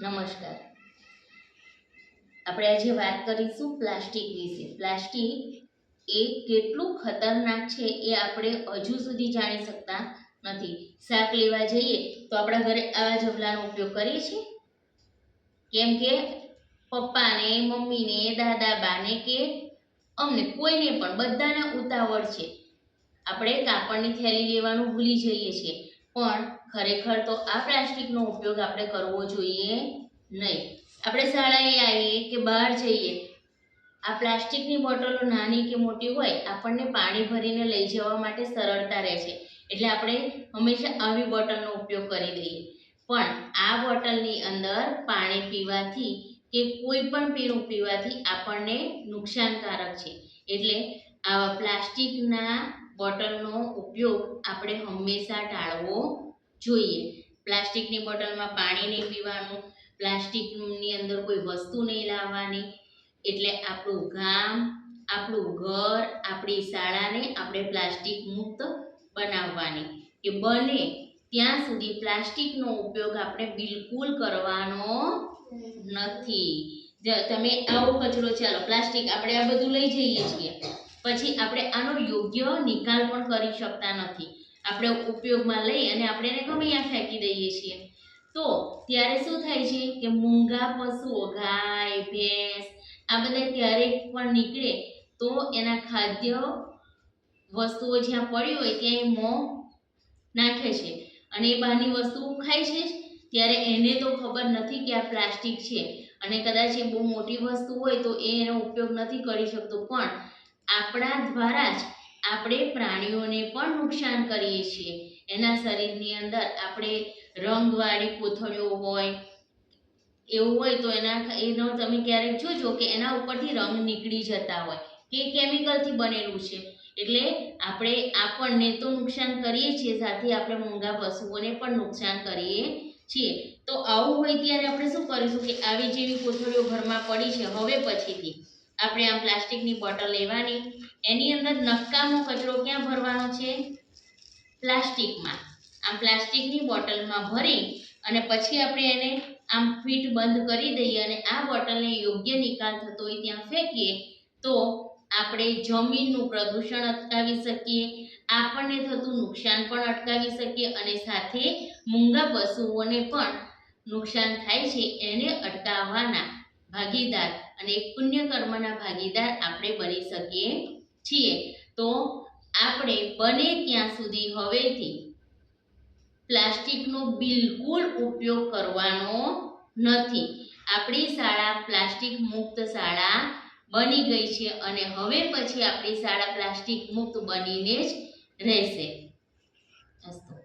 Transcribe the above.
નમસ્કાર. આપણે આજે વાત કરીશું પ્લાસ્ટિક વિશે. પ્લાસ્ટિક એ કેટલું ખતરનાક છે એ આપણે હજુ સુધી જાણી શકતા નથી. શાક લેવા જઈએ તો આપણા ઘરે આવા જબલાનો ઉપયોગ કરીએ છીએ. કેમ કે પપ્પાને, મમ્મીને દાદા બાને કે અમને કોઈને પણ બધાને ઉતાવળ છે. આપણે કાપડની થેલી લેવાનું ભૂલી જઈએ છીએ. પણ ખરેખર તો આ પ્લાસ્ટિકનો ઉપયોગ આપણે કરવો જોઈએ નહીં. આપણે શાળાએ આવીએ કે બહાર જઈએ, આ પ્લાસ્ટિકની બોટલો નાની કે મોટી હોય, આપણને પાણી ભરીને લઈ જવા માટે સરળતા રહે છે. એટલે આપણે હંમેશા આવી બોટલનો ઉપયોગ કરી દઈએ. પણ આ બોટલની અંદર પાણી પીવાથી કે કોઈ પણ પીણું પીવાથી આપણને નુકસાનકારક છે. એટલે આવા પ્લાસ્ટિકના બોટલનો ઉપયોગ આપણે હંમેશા ટાળવો જોઈએ. પ્લાસ્ટિકની બોટલમાં પાણી નહીં પીવાનું, પ્લાસ્ટિકની અંદર કોઈ વસ્તુ નહીં લાવવાની, એટલે આપણું ગામ, આપણું ઘર, આપણી શાળાને આપણે પ્લાસ્ટિક મુક્ત બનાવવાની. કે બને ત્યાં સુધી પ્લાસ્ટિકનો ઉપયોગ આપણે બિલકુલ કરવાનો નથી. તમે આવો કચરો, ચાલો, પ્લાસ્ટિક આપણે આ બધું લઈ જઈએ છીએ. પછી આપણે આનો યોગ્ય નિકાલ પણ કરી શકતા નથી. આપણે ઉપયોગમાં લઈ અને આપણે એને ગમે ત્યાં ફેંકી દઈએ છીએ. તો ત્યારે શું થાય છે કે મૂંગા પશુઓ, ગાય, ભેંસ, આ બધા ક્યારેક પણ નીકળે તો એના ખાદ્ય વસ્તુઓ જ્યાં પડી હોય ત્યાં એ મોં નાખે છે. અને એ બહારની વસ્તુઓ ખાય છે ત્યારે એને તો ખબર નથી કે આ પ્લાસ્ટિક છે. અને કદાચ એ બહુ મોટી વસ્તુ હોય તો એ એનો ઉપયોગ નથી કરી શકતો. પણ આપણા દ્વારા જ આપણે પ્રાણીઓને પણ નુકસાન કરીએ છીએ. એના શરીરની અંદર આપણે રંગવાળી કોથળીઓ હોય, એવું હોય તો એના એનો તમે ક્યારેક જોજો કે એના ઉપરથી રંગ નીકળી જતા હોય. કે કેમિકલથી બનેલું છે. એટલે આપણે આપણને તો નુકસાન કરીએ છીએ, સાથે આપણે મૂંગા પશુઓને પણ નુકસાન કરીએ છીએ. તો આવું હોય ત્યારે આપણે શું કરીશું કે આવી જેવી કોથળીઓ ઘરમાં પડી છે, હવે પછીથી આપણે આમ પ્લાસ્ટિકની બોટલ લેવાની. એની અંદર નકામો કચરો ક્યાં ભરવાનો છે? પ્લાસ્ટિકમાં. આમ પ્લાસ્ટિકની બોટલમાં ભરી અને પછી આપણે એને આમ ફીટ બંધ કરી દઈએ અને આ બોટલને યોગ્ય નિકાલ થતો હોય ત્યાં ફેંકીએ, તો આપણે જમીનનું પ્રદૂષણ અટકાવી શકીએ, આપણને થતું નુકસાન પણ અટકાવી શકીએ અને સાથે મૂંગા પશુઓને પણ નુકસાન થાય છે એને અટકાવવાના. ભાગીદાર અને એક પુણ્ય કર્મના ભાગીદાર આપણે બની શકીએ છીએ. તો આપણે બને ત્યાં સુધી હવેથી પ્લાસ્ટિકનો બિલકુલ ઉપયોગ કરવાનો નથી. આપણી શાળા પ્લાસ્ટિક મુક્ત શાળા બની ગઈ છે અને હવે પછી આપણી શાળા પ્લાસ્ટિક મુક્ત બનીને જ રહેશે. અસ્તુ.